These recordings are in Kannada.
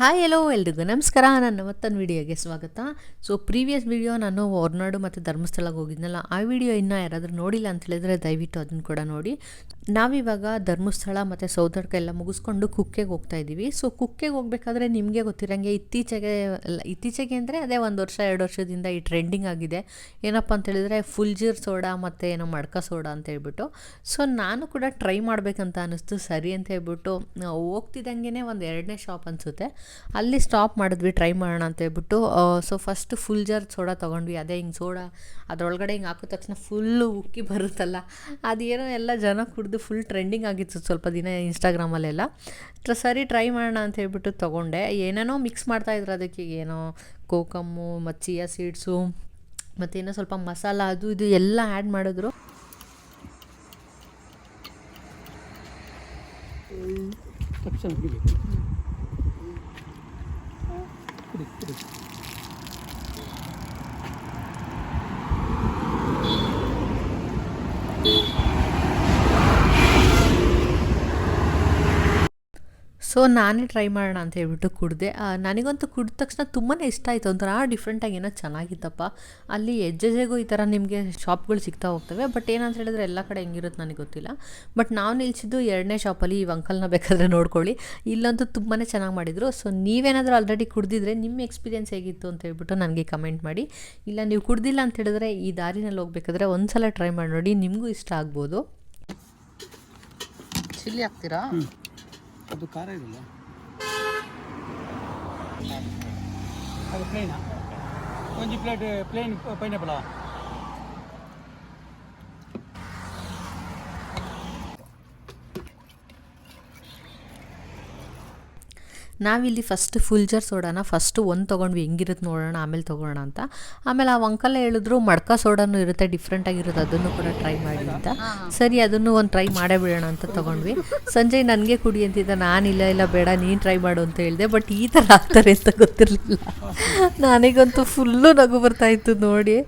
ಹಾಯ್ ಎಲ್ಲೋ ಎಲ್ರಿಗೂ ನಮಸ್ಕಾರ. ನನ್ನ ಮತ್ತೊಂದು ವಿಡಿಯೋಗೆ ಸ್ವಾಗತ. ಸೊ ಪ್ರೀವಿಯಸ್ ವಿಡಿಯೋ ನಾನು ಹೊರನಾಡು ಮತ್ತು ಧರ್ಮಸ್ಥಳಕ್ಕೆ ಹೋಗಿದ್ನಲ್ಲ, ಆ ವಿಡಿಯೋ ಇನ್ನೂ ಯಾರಾದರೂ ನೋಡಿಲ್ಲ ಅಂತ ಹೇಳಿದ್ರೆ ದಯವಿಟ್ಟು ಅದನ್ನು ಕೂಡ ನೋಡಿ. ನಾವಿವಾಗ ಧರ್ಮಸ್ಥಳ ಮತ್ತು ಸೌದರ್ಕ ಎಲ್ಲ ಮುಗಿಸ್ಕೊಂಡು ಕುಕ್ಕೆಗೆ ಹೋಗ್ತಾ ಇದ್ದೀವಿ. ಸೊ ಕುಕ್ಕೆಗೆ ಹೋಗ್ಬೇಕಾದ್ರೆ ನಿಮಗೆ ಗೊತ್ತಿರಂಗೆ ಇತ್ತೀಚೆಗೆ ಇತ್ತೀಚೆಗೆ ಅಂದರೆ ಅದೇ ಒಂದು ವರ್ಷ, ಎರಡು ವರ್ಷದಿಂದ ಈ ಟ್ರೆಂಡಿಂಗ್ ಆಗಿದೆ. ಏನಪ್ಪ ಫುಲ್ ಜೀರ್ ಸೋಡಾ ಮತ್ತು ಏನೋ ಮಡ್ಕ ಸೋಡಾ ಅಂತ ಹೇಳ್ಬಿಟ್ಟು. ಸೊ ನಾನು ಕೂಡ ಟ್ರೈ ಮಾಡಬೇಕಂತ ಅನ್ನಿಸ್ತು ಸರಿ ಅಂತ ಹೇಳ್ಬಿಟ್ಟು ಹೋಗ್ತಿದ್ದಂಗೆ ಒಂದು ಎರಡನೇ ಶಾಪ್ ಅನಿಸುತ್ತೆ. ಅಲ್ಲಿ ಸ್ಟಾಪ್ ಮಾಡಿದ್ವಿ ಟ್ರೈ ಮಾಡೋಣ ಅಂತ ಹೇಳ್ಬಿಟ್ಟು. So first full jar soda ತೊಗೊಂಡ್ವಿ. ಅದೇ ಹಿಂಗೆ ಸೋಡಾ ಅದರೊಳಗಡೆ ಹಿಂಗೆ ಹಾಕಿದ ತಕ್ಷಣ ಫುಲ್ಲು ಉಕ್ಕಿ ಬರುತ್ತಲ್ಲ. ಅದೇನೋ ಎಲ್ಲ ಜನ ಕುಡಿದು ಫುಲ್ ಟ್ರೆಂಡಿಂಗ್ ಆಗಿತ್ತು ಸ್ವಲ್ಪ ದಿನ ಇನ್ಸ್ಟಾಗ್ರಾಮಲ್ಲೆಲ್ಲ ಟ್ರ ಸರಿ ಟ್ರೈ ಮಾಡೋಣ ಅಂತ ಹೇಳ್ಬಿಟ್ಟು ತೊಗೊಂಡೆ. ಏನೇನೋ ಮಿಕ್ಸ್ ಮಾಡ್ತಾಯಿದ್ರು ಅದಕ್ಕೆ. ಏನೋ ಕೋಕಮ್ಮು ಮತ್ತು ಚಿಯಾ ಸೀಡ್ಸು ಮತ್ತೇನೋ ಸ್ವಲ್ಪ ಮಸಾಲ ಅದು ಇದು ಎಲ್ಲ ಆ್ಯಡ್ ಮಾಡಿದ್ರು. ತಕ್ಷಣ ಸೊ ನಾನೇ ಟ್ರೈ ಮಾಡೋಣ ಅಂತ ಹೇಳ್ಬಿಟ್ಟು ಕುಡಿದೆ. ನನಗಂತೂ ಕುಡಿದ ತಕ್ಷಣ ತುಂಬಾ ಇಷ್ಟ ಆಯಿತು. ಒಂಥರ ಡಿಫ್ರೆಂಟಾಗಿ ಏನೋ ಚೆನ್ನಾಗಿತ್ತಪ್ಪ. ಅಲ್ಲಿ ಹೆಜ್ಜೆಜೆಗೂ ಈ ಥರ ನಿಮಗೆ ಶಾಪ್ಗಳು ಸಿಗ್ತಾ ಹೋಗ್ತವೆ. ಬಟ್ ಏನಂತ ಹೇಳಿದ್ರೆ ಎಲ್ಲ ಕಡೆ ಹೆಂಗಿರುತ್ತೆ ನನಗೆ ಗೊತ್ತಿಲ್ಲ. ಬಟ್ ನಾವು ನಿಲ್ಸಿದ್ದು ಎರಡನೇ ಶಾಪಲ್ಲಿ ಈ ಅಂಕಲ್ನ ಬೇಕಾದರೆ ನೋಡ್ಕೊಳ್ಳಿ. ಇಲ್ಲಂತೂ ತುಂಬಾ ಚೆನ್ನಾಗಿ ಮಾಡಿದರು. ಸೊ ನೀವೇನಾದರೂ ಆಲ್ರೆಡಿ ಕುಡಿದಿದ್ರೆ ನಿಮ್ಮ ಎಕ್ಸ್ಪೀರಿಯನ್ಸ್ ಹೇಗಿತ್ತು ಅಂತ ಹೇಳ್ಬಿಟ್ಟು ನನಗೆ ಕಮೆಂಟ್ ಮಾಡಿ. ಇಲ್ಲ ನೀವು ಕುಡ್ದಿಲ್ಲ ಅಂತ ಹೇಳಿದ್ರೆ ಈ ದಾರಿನಲ್ಲಿ ಹೋಗ್ಬೇಕಾದ್ರೆ ಒಂದು ಸಲ ಟ್ರೈ ಮಾಡಿ ನೋಡಿ. ನಿಮಗೂ ಇಷ್ಟ ಆಗ್ಬೋದು. ಚಿಲ್ಲಿ ಹಾಕ್ತೀರಾ? ಅದು ಖಾರ ಇರಲ್ಲ. ಅದು ಪ್ಲೇನಾ ಒಂಜಿ ಪ್ಲೇಟ್ ಪ್ಲೇನ್ ಪೈನಾಪಲ ನಾವಿಲ್ಲಿ ಫಸ್ಟ್ ಫುಲ್ ಜರ್ ಸೋಡಾನ ಫಸ್ಟು ಒಂದು ತೊಗೊಂಡ್ವಿ ಹೆಂಗಿರುತ್ತೆ ನೋಡೋಣ ಆಮೇಲೆ ತೊಗೊಳೋಣ ಅಂತ. ಆಮೇಲೆ ಆ ಅಂಕಲ್ ಹೇಳಿದ್ರು ಮಡ್ಕ ಸೋಡಾನು ಇರುತ್ತೆ ಡಿಫ್ರೆಂಟ್ ಆಗಿರುತ್ತೆ ಅದನ್ನು ಕೂಡ ಟ್ರೈ ಮಾಡಿ ಅಂತ. ಸರಿ ಅದನ್ನು ಒಂದು ಟ್ರೈ ಮಾಡೇ ಬಿಡೋಣ ಅಂತ ತೊಗೊಂಡ್ವಿ. ಸಂಜಯ್ ನನಗೆ ಕುಡಿ ಅಂತಿದ್ದ ನಾನಿಲ್ಲ ಇಲ್ಲ ಬೇಡ ನೀನು ಟ್ರೈ ಮಾಡು ಅಂತ ಹೇಳಿದೆ ಬಟ್ ಈ ಥರ ಆಗ್ತಾರೆ ಅಂತ ಗೊತ್ತಿರಲಿಲ್ಲ. ನನಗಂತೂ ಫುಲ್ಲು ನಗು ಬರ್ತಾ ಇತ್ತು ನೋಡಿ.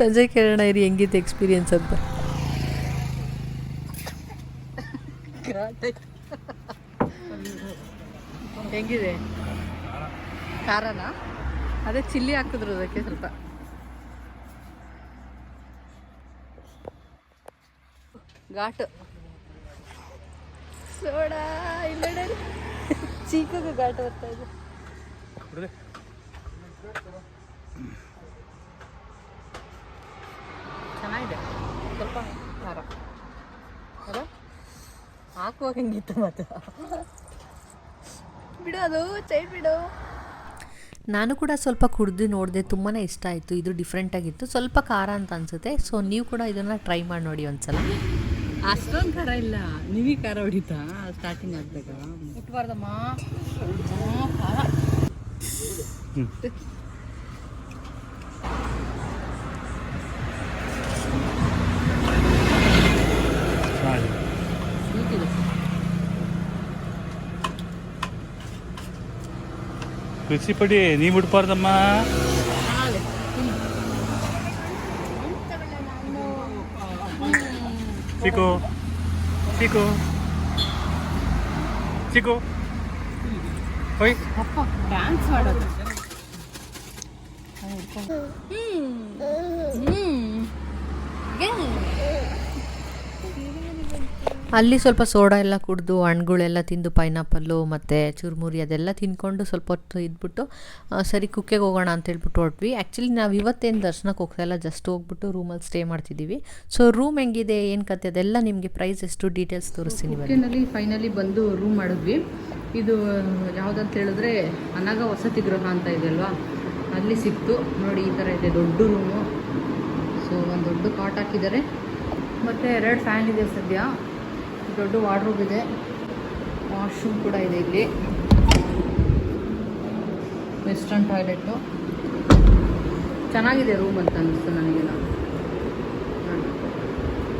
ಸಂಜಯ್ ಕೇಳೋಣ ಇರಿ ಹೆಂಗಿತ್ತು ಎಕ್ಸ್ಪೀರಿಯನ್ಸ್ ಅಂತ? ಹೆಂಗಿದೆ? ಖಾರನ? ಅದೇ ಚಿಲ್ಲಿ ಹಾಕಿದ್ರು ಅದಕ್ಕೆ ಸ್ವಲ್ಪ. ಘಾಟು. ಸೋಡಾ ಇಲ್ಲ. ಚೀಕಗೂ ಘಾಟು ಬರ್ತಾ ಇದೆ. ಚೆನ್ನಾಗಿದೆ. ಸ್ವಲ್ಪ ಖಾರ. ಅದ? ಹಾಕುವಾಗ ಹೆಂಗಿತ್ತು ಮತ್ತೆ? ಬಿಡು ಅದು ಚೈ ಬಿಡು. ನಾನು ಕೂಡ ಸ್ವಲ್ಪ ಕುಡಿದು ನೋಡಿದೆ ತುಂಬಾ ಇಷ್ಟ ಆಯಿತು. ಇದು ಡಿಫ್ರೆಂಟ್ ಆಗಿತ್ತು. ಸ್ವಲ್ಪ ಖಾರ ಅಂತ ಅನಿಸುತ್ತೆ. ಸೊ ನೀವು ಕೂಡ ಇದನ್ನ ಟ್ರೈ ಮಾಡಿ ನೋಡಿ ಒಂದ್ಸಲ. ಅಷ್ಟೊಂದು ಖಾರ ಇಲ್ಲ. ನಿಮಗೆ ಖಾರ ಹೊಡಿತಾ? ಸ್ಟಾರ್ಟಿಂಗ್ ಆಗ್ದಾಗ ಮುಟ್ಬಾರ್ದಮ್ಮ. ಖಾರ. ರುಚಿ ಪಡಿ ನೀ ಬಿಡ್ಬಾರ್ದಮ್ಮ ಚಿಕು ಚಿಕು ಚಿಕು ಹೋಯ್. ಡ್ಯಾನ್ಸ್ ಮಾಡೋದು. ಅಲ್ಲಿ ಸ್ವಲ್ಪ ಸೋಡಾ ಎಲ್ಲ ಕುಡಿದು ಹಣ್ಣುಗಳೆಲ್ಲ ತಿಂದು, ಪೈನಾಪಲ್ಲು ಮತ್ತು ಚುರುಮುರಿ ಅದೆಲ್ಲ ತಿನ್ಕೊಂಡು ಸ್ವಲ್ಪ ಹೊತ್ತು ಇದ್ಬಿಟ್ಟು ಸರಿ ಕುಕ್ಕೆಗೆ ಹೋಗೋಣ ಅಂತ ಹೇಳ್ಬಿಟ್ಟು ಹೊರಟ್ವಿ. ಆ್ಯಕ್ಚುಲಿ ನಾವು ಇವತ್ತೇನು ದರ್ಶನಕ್ಕೆ ಹೋಗ್ತಾ ಇಲ್ಲ ಜಸ್ಟ್ ಹೋಗ್ಬಿಟ್ಟು ರೂಮಲ್ಲಿ ಸ್ಟೇ ಮಾಡ್ತಿದ್ದೀವಿ. ಸೊ ರೂಮ್ ಹೆಂಗಿದೆ, ಏನು ಕತೆ, ಅದೆಲ್ಲ ನಿಮಗೆ ಪ್ರೈಸ್ ಎಷ್ಟು ಡೀಟೇಲ್ಸ್ ತೋರಿಸ್ತೀನಿ ಕುಕ್ಕಿನಲ್ಲಿ ಫೈನಲಿ ಬಂದು ರೂಮ್ ಮಾಡಿದ್ವಿ. ಇದು, ಯಾವುದಂತ ಹೇಳಿದ್ರೆ ಅನಾಗ ವಸತಿ ಗೃಹ ಅಂತ ಇದೆ ಅಲ್ವಾ? ಅಲ್ಲಿ ಸಿಕ್ತು. ನೋಡಿ, ಈ ಥರ ಇದೆ, ದೊಡ್ಡ ರೂಮು ಸೊ ಒಂದು ದೊಡ್ಡ ಕಾಟ್ ಹಾಕಿದ್ದಾರೆ. ಮತ್ತು ಎರಡು ಫ್ಯಾನ್ ಇದೆ ಸದ್ಯ. ದೊಡ್ಡ ವಾರ್ಡ್ರೋಬ್ ಇದೆ. ವಾಶ್ರೂಮ್ ಕೂಡ ಇದೆ ಇಲ್ಲಿ. Western toilet. ಚೆನ್ನಾಗಿದೆ ರೂಮ್ ಅಂತ ಅನ್ನಿಸ್ತು ನನಗೆಲ್ಲ.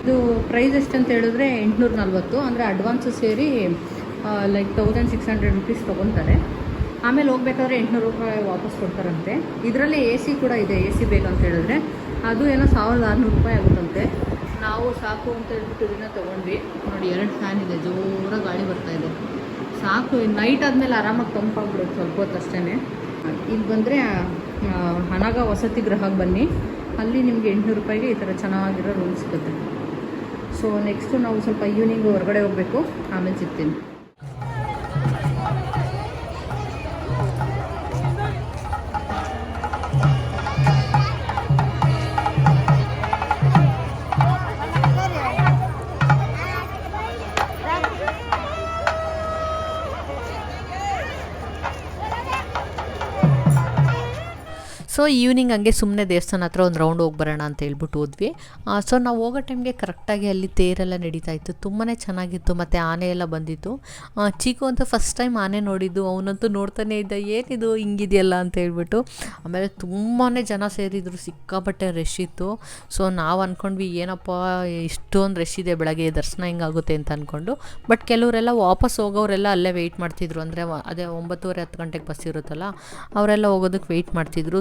ಇದು ಪ್ರೈಸ್ ಎಷ್ಟಂತ ಹೇಳಿದ್ರೆ ಎಂಟುನೂರ ನಲ್ವತ್ತು, ಅಂದರೆ ಅಡ್ವಾನ್ಸು ಸೇರಿ like thousand six hundred rupees ತೊಗೊತಾರೆ ಆಮೇಲೆ ಹೋಗ್ಬೇಕಾದ್ರೆ ಎಂಟುನೂರು ರೂಪಾಯಿ ವಾಪಸ್ ಕೊಡ್ತಾರಂತೆ. ಇದರಲ್ಲಿ ಎ ಕೂಡ ಇದೆ. ಎ ಸಿ ಬೇಕಂತ ಹೇಳಿದ್ರೆ. ಅದು ಏನೋ ಸಾವಿರದ ಆರುನೂರು ರೂಪಾಯಿ ಆಗುತ್ತಂತೆ. ನಾವು ಸಾಕು ಅಂತ ಹೇಳ್ಬಿಟ್ಟು ಇದನ್ನ ತಗೊಂಡ್ವಿ. ನೋಡಿ, ಎರಡು ಫ್ಯಾನ್ ಇದೆ ಜೋರ ಗಾಳಿ ಬರ್ತಾ ಇದೆ. ಸಾಕು ನೈಟ್ ಆದಮೇಲೆ ಆರಾಮಾಗಿ ತಂಪಾಗ್ಬಿಡುತ್ತೆ ಸ್ವಲ್ಪ ಹೊತ್ತು ಅಷ್ಟೇ ಇಲ್ಲಿ ಬಂದರೆ ಹಣಗ ವಸತಿ ಗೃಹಕ್ಕೆ ಬನ್ನಿ. ಅಲ್ಲಿ ನಿಮಗೆ ಎಂಟುನೂರು ರೂಪಾಯಿಗೆ ಈ ಥರ ಚೆನ್ನಾಗಿರೋ ರೂಮ್ ಸಿಗುತ್ತೆ. ಸೊ ನೆಕ್ಸ್ಟು ನಾವು ಸ್ವಲ್ಪ ಈವ್ನಿಂಗ್ ಹೊರಗಡೆ ಹೋಗಬೇಕು. ಆಮೇಲೆ ಸಿಗ್ತೀನಿ. ಸೊ ಈವ್ನಿಂಗ್ ಹಂಗೆ ಸುಮ್ಮನೆ ದೇವಸ್ಥಾನ ಹತ್ರ ಒಂದು ರೌಂಡ್ ಹೋಗಿ ಬರೋಣ ಅಂತ ಹೇಳ್ಬಿಟ್ಟು ಹೋದ್ವಿ. ಸೊ ನಾವು ಹೋಗೋ ಟೈಮ್ಗೆ ಕರೆಕ್ಟಾಗಿ ಅಲ್ಲಿ ತೇರೆಲ್ಲ ನಡೀತಾ ಇತ್ತು. ತುಂಬಾ ಚೆನ್ನಾಗಿತ್ತು. ಮತ್ತು ಆನೆ ಎಲ್ಲ ಬಂದಿತ್ತು. ಚೀಕು ಅಂತ ಫಸ್ಟ್ ಟೈಮ್ ಆನೆ ನೋಡಿದ್ದು. ಅವನಂತೂ ನೋಡ್ತಾನೆ ಇದ್ದ, ಏನಿದು? ಹಿಂಗಿದೆಯಲ್ಲ? ಅಂತ ಹೇಳ್ಬಿಟ್ಟು. ಆಮೇಲೆ ತುಂಬಾ ಜನ ಸೇರಿದ್ರು. ಸಿಕ್ಕಾಪಟ್ಟೆ ರಶ್ ಇತ್ತು. ಸೊ ನಾವು ಅಂದ್ಕೊಂಡ್ವಿ ಏನಪ್ಪ, ಇಷ್ಟೊಂದು ರಶ್ ಇದೆ, ಬೆಳಗ್ಗೆ ದರ್ಶನ ಹೆಂಗಾಗುತ್ತೆ? ಅಂತ ಅಂದ್ಕೊಂಡು ಬಟ್ ಕೆಲವರೆಲ್ಲ ವಾಪಸ್ ಹೋಗೋರೆಲ್ಲ ಅಲ್ಲೇ ವೆಯ್ಟ್ ಮಾಡ್ತಿದ್ರು. ಅಂದರೆ ಅದೇ ಒಂಬತ್ತುವರೆ ಹತ್ತು ಗಂಟೆಗೆ ಬಸ್ ಇರುತ್ತಲ್ಲ, ಅವರೆಲ್ಲ ಹೋಗೋದಕ್ಕೆ ವೆಯ್ಟ್ ಮಾಡ್ತಿದ್ರು.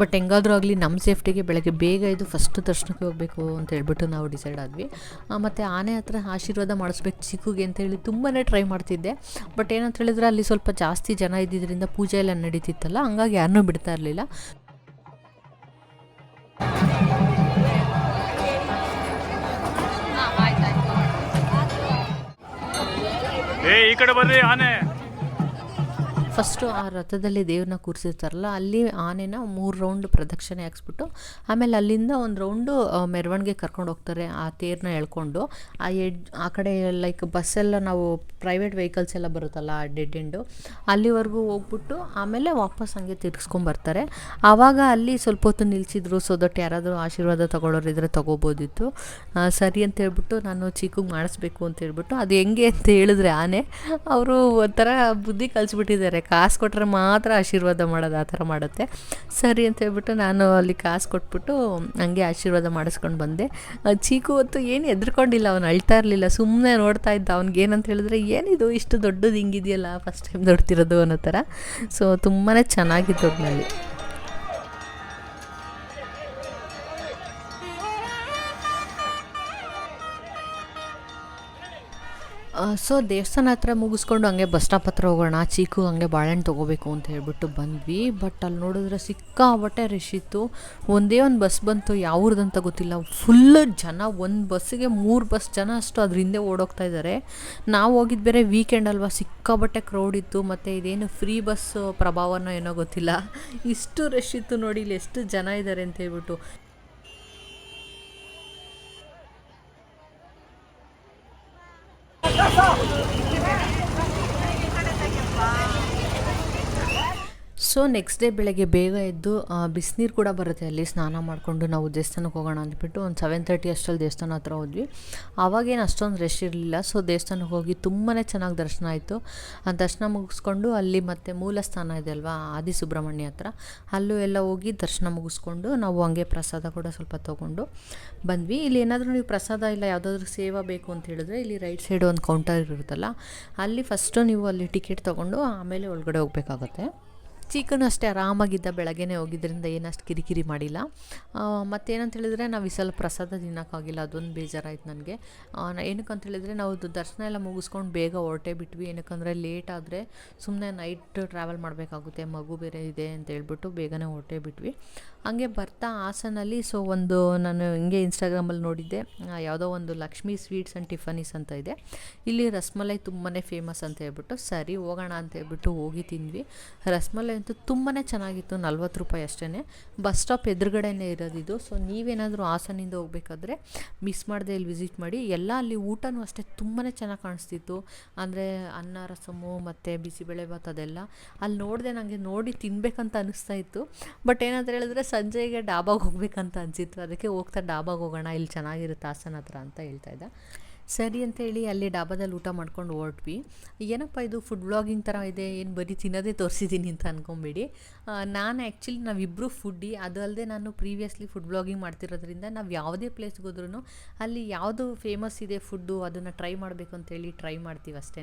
ಬಟ್ ಹೆಂಗಾದರೂ ಆಗಲಿ ನಮ್ಮ ಸೇಫ್ಟಿಗೆ ಬೆಳಗ್ಗೆ ಬೇಗ ಇದು ಫಸ್ಟ್ ದರ್ಶನಕ್ಕೆ ಹೋಗಬೇಕು ಅಂತ ಹೇಳ್ಬಿಟ್ಟು ನಾವು ಡಿಸೈಡ್ ಆದ್ವಿ. ಮತ್ತು ಆನೆ ಹತ್ರ ಆಶೀರ್ವಾದ ಮಾಡಿಸ್ಬೇಕು ಚಿಕ್ಕುಗೆ ಅಂತ ಹೇಳಿ ತುಂಬಾ ಟ್ರೈ ಮಾಡ್ತಿದ್ದೆ. ಬಟ್ ಏನಂತ ಹೇಳಿದ್ರೆ ಅಲ್ಲಿ ಸ್ವಲ್ಪ ಜಾಸ್ತಿ ಜನ ಇದ್ದಿದ್ದರಿಂದ ಪೂಜೆ ಎಲ್ಲ ನಡೀತಿತ್ತಲ್ಲ, ಹಂಗಾಗಿ ಯಾರನ್ನೂ ಬಿಡ್ತಾ ಇರಲಿಲ್ಲ. ಏ, ಈ ಕಡೆ ಬರ್ರಿ ಆನೆ. ಫಸ್ಟು ಆ ರಥದಲ್ಲಿ ದೇವ್ರನ್ನ ಕೂರಿಸಿರ್ತಾರಲ್ಲ, ಅಲ್ಲಿ ಆನೆನ ಮೂರು ರೌಂಡ್ ಪ್ರದಕ್ಷಿಣೆ ಹಾಕ್ಸ್ಬಿಟ್ಟು, ಆಮೇಲೆ ಅಲ್ಲಿಂದ ಒಂದು ರೌಂಡು ಮೆರವಣಿಗೆ ಕರ್ಕೊಂಡು ಹೋಗ್ತಾರೆ ಆ ತೇರನ್ನ ಎಳ್ಕೊಂಡು. ಆ ಎಡ್, ಆ ಕಡೆ ಲೈಕ್ ಬಸ್ಸೆಲ್ಲ ನಾವು ಪ್ರೈವೇಟ್ ವೆಹಿಕಲ್ಸ್ ಎಲ್ಲ ಬರುತ್ತಲ್ಲ ಆ ಡೆಡ್ ಎಂಡು ಅಲ್ಲಿವರೆಗೂ ಹೋಗ್ಬಿಟ್ಟು ಆಮೇಲೆ ವಾಪಸ್ ಹಂಗೆ ತಿರ್ಗಿಸ್ಕೊಂಬರ್ತಾರೆ ಆವಾಗ ಅಲ್ಲಿ ಸ್ವಲ್ಪ ಹೊತ್ತು ನಿಲ್ಲಿಸಿದ್ರು ಸೊ ದಟ್ ಯಾರಾದರೂ ಆಶೀರ್ವಾದ ತಗೊಳ್ಳೋರು ಇದ್ರೆ ತಗೋಬೋದಿತ್ತು. ಸರಿ ಅಂತ ಹೇಳ್ಬಿಟ್ಟು ನಾನು ಚೀಕುಗೆ ಮಾಡಿಸ್ಬೇಕು ಅಂತ ಹೇಳ್ಬಿಟ್ಟು, ಅದು ಹೆಂಗೆ ಅಂತ ಹೇಳಿದ್ರೆ ಆನೆ, ಅವರು ಒಂಥರ ಬುದ್ಧಿ ಕಲಿಸ್ಬಿಟ್ಟಿದ್ದಾರೆ ಕಾಸು ಕೊಟ್ಟರೆ ಮಾತ್ರ ಆಶೀರ್ವಾದ ಮಾಡೋದು ಆ ಥರ ಮಾಡುತ್ತೆ. ಸರಿ ಅಂತ ಹೇಳ್ಬಿಟ್ಟು ನಾನು ಅಲ್ಲಿ ಕಾಸು ಕೊಟ್ಬಿಟ್ಟು ಹಂಗೆ ಆಶೀರ್ವಾದ ಮಾಡಿಸ್ಕೊಂಡು ಬಂದೆ. ಚೀಕು ಹೊತ್ತು ಏನು ಎದ್ರುಕೊಂಡಿಲ್ಲ, ಅವನು ಅಳ್ತಾ ಇರಲಿಲ್ಲ ಸುಮ್ಮನೆ ನೋಡ್ತಾ ಇದ್ದ. ಅವ್ನಿಗೆ ಏನಂತ ಹೇಳಿದ್ರೆ, ಏನಿದು, ಇಷ್ಟು ದೊಡ್ಡದು ಹಿಂಗಿದೆಯಲ್ಲ ಫಸ್ಟ್ ಟೈಮ್ ನೋಡ್ತಿರೋದು ಅನ್ನೋ ಥರ. ಸೊ ತುಂಬಾ ಚೆನ್ನಾಗಿತ್ತು ಒಟ್ಟಿನಲ್ಲಿ ಸೊ ದೇವಸ್ಥಾನ ಹತ್ರ ಮುಗಿಸ್ಕೊಂಡು ಹಂಗೆ ಬಸ್ ಸ್ಟಾಪ್ ಹತ್ರ ಹೋಗೋಣ, ಚೀಕು ಹಂಗೆ ಬಾಳೆಹಣ್ಣು ತೊಗೋಬೇಕು ಅಂತ ಹೇಳ್ಬಿಟ್ಟು ಬಂದ್ವಿ. ಬಟ್ ಅಲ್ಲಿ ನೋಡಿದ್ರೆ ಸಿಕ್ಕಾಬಟ್ಟೆ ರಶ್ ಇತ್ತು. ಒಂದೇ ಒಂದು ಬಸ್ ಬಂತು, ಯಾವ್ರದಂತ ಗೊತ್ತಿಲ್ಲ. ಫುಲ್ ಜನ, ಒಂದು ಬಸ್ಸಿಗೆ ಮೂರು ಬಸ್ ಜನ ಅಷ್ಟು ಅದ್ರ ಹಿಂದೆ ಓಡೋಗ್ತಾ ಇದ್ದಾರೆ. ನಾವು ಹೋಗಿದ್ದು ಬೇರೆ ವೀಕೆಂಡ್ ಅಲ್ವಾ ಸಿಕ್ಕಾಬಟ್ಟೆ ಕ್ರೌಡ್ ಇತ್ತು. ಮತ್ತು ಇದೇನು ಫ್ರೀ ಬಸ್ ಪ್ರಭಾವನೋ ಏನೋ ಗೊತ್ತಿಲ್ಲ. ಇಷ್ಟು ರಶ್ ಇತ್ತು ನೋಡಿ, ಇಲ್ಲಿ ಎಷ್ಟು ಜನ ಇದ್ದಾರೆ ಅಂತ ಹೇಳ್ಬಿಟ್ಟು. ಸೊ ನೆಕ್ಸ್ಟ್ ಡೇ ಬೆಳಗ್ಗೆ ಬೇಗ ಎದ್ದು ಬಿಸಿನೀರು ಕೂಡ ಬರುತ್ತೆ ಅಲ್ಲಿ ಸ್ನಾನ ಮಾಡಿಕೊಂಡು ನಾವು ದೇವಸ್ಥಾನಕ್ಕೆ ಹೋಗೋಣ ಅಂದ್ಬಿಟ್ಟು ಒಂದು ಸೆವೆನ್ ತರ್ಟಿ ಅಷ್ಟರಲ್ಲಿ ದೇವಸ್ಥಾನ ಹತ್ರ ಹೋದ್ವಿ. ಆವಾಗೇನು ಅಷ್ಟೊಂದು ರಶ್ ಇರಲಿಲ್ಲ. ಸೊ ದೇವಸ್ಥಾನಕ್ಕೆ ಹೋಗಿ ತುಂಬಾ ಚೆನ್ನಾಗಿ ದರ್ಶನ ಆಯಿತು. ಆ, ದರ್ಶನ ಮುಗಿಸ್ಕೊಂಡು ಅಲ್ಲಿ ಮತ್ತೆ ಮೂಲ ಸ್ಥಾನ ಇದೆ ಅಲ್ವಾ ಆದಿ ಸುಬ್ರಹ್ಮಣ್ಯ ಹತ್ರ. ಅಲ್ಲೂ ಎಲ್ಲ ಹೋಗಿ ದರ್ಶನ ಮುಗಿಸ್ಕೊಂಡು ನಾವು ಹಂಗೆ ಪ್ರಸಾದ ಕೂಡ ಸ್ವಲ್ಪ ತೊಗೊಂಡು ಬಂದ್ವಿ. ಇಲ್ಲಿ ಏನಾದರೂ ನೀವು ಪ್ರಸಾದ ಇಲ್ಲ, ಯಾವುದಾದ್ರೂ ಸೇವಾ ಬೇಕು ಅಂತ ಹೇಳಿದ್ರೆ ಇಲ್ಲಿ ರೈಟ್ ಸೈಡ್ ಒಂದು ಕೌಂಟರ್ ಇರುತ್ತಲ್ಲ, ಅಲ್ಲಿ ಫಸ್ಟು ನೀವು ಅಲ್ಲಿ ಟಿಕೆಟ್ ತೊಗೊಂಡು ಆಮೇಲೆ ಒಳಗಡೆ ಹೋಗಬೇಕಾಗತ್ತೆ. ಚಿಕನ್ ಅಷ್ಟೇ ಆರಾಮಾಗಿದ್ದ ಬೆಳಗ್ಗೆನೇ ಹೋಗಿದ್ದರಿಂದ ಏನಷ್ಟು ಕಿರಿಕಿರಿ ಮಾಡಿಲ್ಲ. ಮತ್ತೇನಂತ ಹೇಳಿದರೆ ನಾವು ಈ ಸಲ ಪ್ರಸಾದ ತಿನ್ನೋಕ್ಕಾಗಿಲ್ಲ, ಅದೊಂದು ಬೇಜಾರಾಯ್ತು ನನಗೆ. ಏನಕ್ಕಂತ ಹೇಳಿದರೆ ನಾವು ದರ್ಶನ ಎಲ್ಲ ಮುಗಿಸ್ಕೊಂಡು ಬೇಗ ಹೊರಟೇ ಬಿಟ್ವಿ. ಏನಕ್ಕಂದರೆ ಲೇಟ್ ಆದರೆ ಸುಮ್ಮನೆ ನೈಟ್ ಟ್ರಾವೆಲ್ ಮಾಡಬೇಕಾಗುತ್ತೆ, ಮಗು ಬೇರೆ ಇದೆ ಅಂತ ಹೇಳ್ಬಿಟ್ಟು ಬೇಗನೆ ಹೊರಟೇ ಬಿಟ್ವಿ. ಹಂಗೆ ಬರ್ತಾ ಹಾಸನಲ್ಲಿ ಸೊ ಒಂದು ನಾನು ಹಿಂಗೆ ಇನ್ಸ್ಟಾಗ್ರಾಮಲ್ಲಿ ನೋಡಿದ್ದೆ ಯಾವುದೋ ಒಂದು ಲಕ್ಷ್ಮೀ ಸ್ವೀಟ್ಸ್ ಆ್ಯಂಡ್ ಟಿಫನೀಸ್ ಅಂತ ಇದೆ. ಇಲ್ಲಿ ರಸ್ಮಲೈ ತುಂಬಾ ಫೇಮಸ್ ಅಂತ ಹೇಳ್ಬಿಟ್ಟು, ಸರಿ ಹೋಗೋಣ ಅಂತ ಹೇಳ್ಬಿಟ್ಟು ಹೋಗಿ ತಿಂದ್ವಿ. ರಸ್ಮಲೈ ಅಂತೂ ತುಂಬಾ ಚೆನ್ನಾಗಿತ್ತು, ನಲ್ವತ್ತು ರೂಪಾಯಿ ಅಷ್ಟೇ ಬಸ್ ಸ್ಟಾಪ್ ಎದುರುಗಡೆನೇ ಇರೋದಿದು ಸೊ ನೀವೇನಾದರೂ ಹಾಸನಿಂದ ಹೋಗಬೇಕಾದ್ರೆ ಮಿಸ್ ಮಾಡದೆ ಇಲ್ಲಿ ವಿಸಿಟ್ ಮಾಡಿ. ಎಲ್ಲ ಅಲ್ಲಿ ಊಟನೂ ಅಷ್ಟೇ ತುಂಬಾ ಚೆನ್ನಾಗಿ ಕಾಣಿಸ್ತಿತ್ತು. ಅಂದರೆ ಅನ್ನ, ರಸಮು ಮತ್ತು ಬಿಸಿಬೇಳೆಭಾತ್ ಅದೆಲ್ಲ ಅಲ್ಲಿ ನೋಡಿದೆ ನನಗೆ ನೋಡಿ ತಿನ್ಬೇಕಂತ ಅನಿಸ್ತಾ ಇತ್ತು. ಬಟ್ ಏನಂತ ಹೇಳಿದ್ರೆ ಸಂಜೆಗೆ ಡಾಬಾಗೆ ಹೋಗ್ಬೇಕಂತ ಅನಿಸಿತ್ತು. ಅದಕ್ಕೆ ಹೋಗ್ತಾ ಡಾಬಾಗೆ ಹೋಗೋಣ, ಇಲ್ಲಿ ಚೆನ್ನಾಗಿರುತ್ತೆ ಹಾಸನ ಹತ್ರ ಅಂತ ಹೇಳ್ತಾ ಇದ್ದ. ಸರಿ ಅಂತೇಳಿ ಅಲ್ಲಿ ಡಾಬಾದಲ್ಲಿ ಊಟ ಮಾಡ್ಕೊಂಡು ಹೊರಟ್ವಿ. ಏನಪ್ಪ ಇದು ಫುಡ್ ಬ್ಲಾಗಿಂಗ್ ಥರ ಇದೆ, ಏನು ಬರೀ ತಿನ್ನೋದೇ ತೋರಿಸಿದ್ದೀನಿ ಅಂತ ಅಂದ್ಕೊಂಬೇಡಿ ನಾನು ಆ್ಯಕ್ಚುಲಿ ನಾವಿಬ್ಬರು ಫುಡ್ಡಿ ಅದು ಅಲ್ಲದೆ ನಾನು ಪ್ರೀವಿಯಸ್ಲಿ ಫುಡ್ ಬ್ಲಾಗಿಂಗ್ ಮಾಡ್ತಿರೋದ್ರಿಂದ ನಾವು ಯಾವುದೇ ಪ್ಲೇಸ್ಗೆ ಹೋದ್ರೂ ಅಲ್ಲಿ ಯಾವುದು ಫೇಮಸ್ ಇದೆ ಫುಡ್ಡು ಅದನ್ನು ಟ್ರೈ ಮಾಡಬೇಕು ಅಂತೇಳಿ ಟ್ರೈ ಮಾಡ್ತೀವಿ ಅಷ್ಟೇ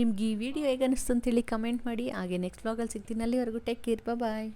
ನಿಮ್ಗೆ ಈ ವಿಡಿಯೋ ಹೇಗೆ ಅನ್ನಿಸ್ತು ಅಂತೇಳಿ ಕಮೆಂಟ್ ಮಾಡಿ. ಹಾಗೆ ನೆಕ್ಸ್ಟ್ ಬ್ಲಾಗಲ್ಲಿ ಸಿಗ್ತೀನಿ. ಅಲ್ಲಿವರೆಗೂ ಟೇಕ್ ಕೇರ್ ಬಾಯ್